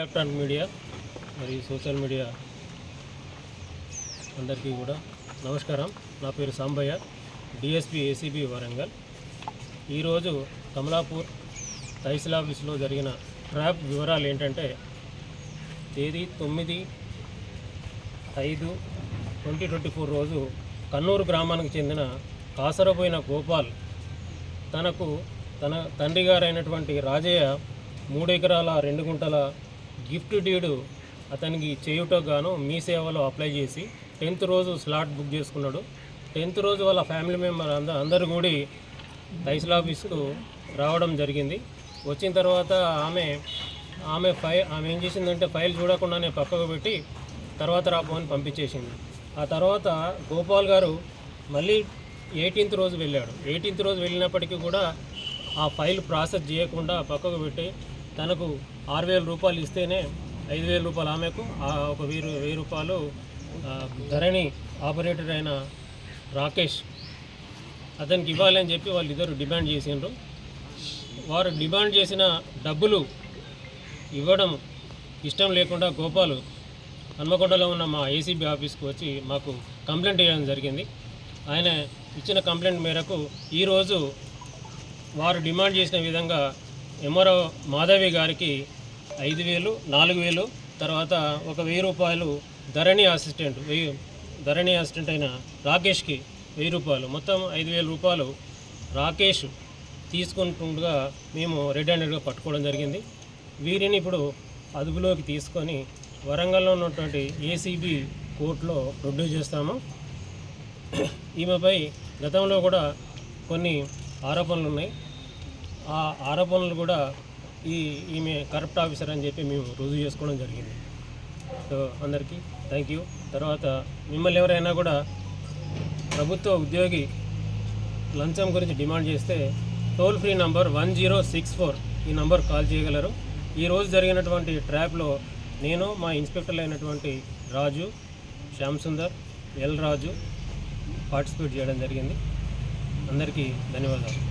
Electronic media మరియు social media అందరికీ కూడా నమస్కారం. నా పేరు సాంబయ్య. DSP ACB Warangal. ఈరోజు కమలాపూర్ తహసీల్ ఆఫీసులో జరిగిన ట్రాప్ వివరాలు ఏంటంటే తేదీ తొమ్మిది ఐదు ట్వంటీ ట్వంటీ ఫోర్ రోజు కన్నూరు గ్రామానికి చెందిన కాసరపోయిన గోపాల్ తనకు తన తండ్రి గారైనటువంటి రాజయ్య మూడు ఎకరాల రెండు గుంటల గిఫ్ట్ డీడు అతనికి చేయుటకు గాను మీ సేవలో అప్లై చేసి టెన్త్ రోజు స్లాట్ బుక్ చేసుకున్నాడు. టెన్త్ రోజు వాళ్ళ ఫ్యామిలీ మెంబర్ అంద అందరు కూడి తహసీల్ ఆఫీస్కు రావడం జరిగింది. వచ్చిన తర్వాత ఆమె ఆమె ఫైల్ ఆమె ఏం చేసిందంటే ఫైల్ చూడకుండానే పక్కకు పెట్టి తర్వాత రాపోని పంపించేసింది. ఆ తర్వాత గోపాల్ గారు మళ్ళీ ఎయిటీన్త్ రోజు వెళ్ళాడు. ఎయిటీన్త్ రోజు వెళ్ళినప్పటికీ కూడా ఆ ఫైల్ ప్రాసెస్ చేయకుండా పక్కకు పెట్టి తనకు ఆరు వేల రూపాయలు ఇస్తేనే ఐదు వేల రూపాయలు ఆమెకు ఒక వెయ్యి రూ- వెయ్యి రూపాయలు ధరణి ఆపరేటర్ అయిన రాకేష్ అతనికి ఇవ్వాలని చెప్పి వాళ్ళు ఇద్దరు డిమాండ్ చేసిండ్రు. వారు డిమాండ్ చేసిన డబ్బులు ఇవ్వడం ఇష్టం లేకుండా గోపాలు హన్మకొండలో ఉన్న మా ఏసీబీ ఆఫీస్కి వచ్చి మాకు కంప్లైంట్ చేయడం జరిగింది. ఆయన ఇచ్చిన కంప్లైంట్ మేరకు ఈరోజు వారు డిమాండ్ చేసిన విధంగా ఎంఆర్ఓ మాధవి గారికి ఐదు వేలు నాలుగు వేలు తర్వాత ఒక వెయ్యి రూపాయలు ధరణి అసిస్టెంట్ వెయ్యి ధరణి అసిస్టెంట్ అయిన రాకేష్కి వెయ్యి రూపాయలు. మొత్తం ఐదు వేల రూపాయలు రాకేష్ తీసుకుంటుండగా మేము రెడ్ హ్యాండెడ్గా పట్టుకోవడం జరిగింది. వీరిని ఇప్పుడు అదుపులోకి తీసుకొని వరంగల్లో ఉన్నటువంటి ఏసీబీ కోర్టులో రుడ్డు చేస్తాము. ఈమెపై గతంలో కూడా కొన్ని ఆరోపణలు ఉన్నాయి ఆ ఆరోపణలు కూడా ఈ ఈమె కరప్ట్ ఆఫీసర్ అని చెప్పి మేము రుజువు చేసుకోవడం జరిగింది. సో అందరికీ థ్యాంక్ యూ తర్వాత మిమ్మల్ని ఎవరైనా కూడా ప్రభుత్వ ఉద్యోగి లంచం గురించి డిమాండ్ చేస్తే toll free number one zero six four ఈ నంబర్ కాల్ చేయగలరు. ఈరోజు జరిగినటువంటి ట్రాప్లో నేను మా ఇన్స్పెక్టర్లు అయినటువంటి రాజు శ్యామ్ సుందర్ ఎల్ రాజు పార్టిసిపేట్ చేయడం జరిగింది. అందరికీ ధన్యవాదాలు.